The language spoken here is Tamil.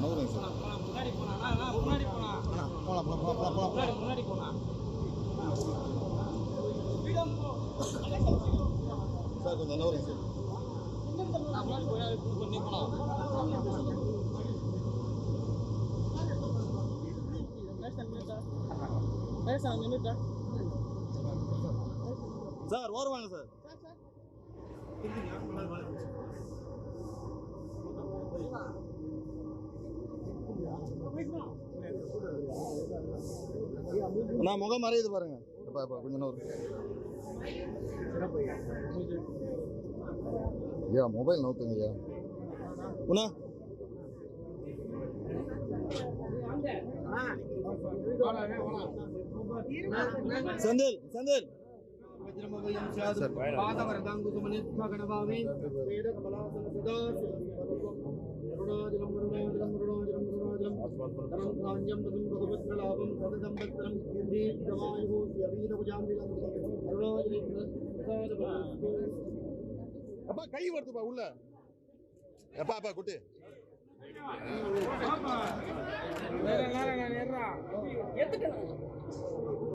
சார்? முன்னாடி முன்னாடி சார் கொஞ்சம் சார்? முன்னாடி போய் பண்ணி போலாம் பேசாங்க நின்றுட்டா சார் ஓரவாங்க சார். நான் முகம் மறையுது பாருங்க. கொஞ்சம் நூறு ஐயா மொபைல் நோத்துங்க ஐயா உண்ணா செந்தில் செந்தில். சார் அப்பா கை வருதுப்பா உள்ள. எப்பா அப்பா குட்டு. எத்துக்கணும்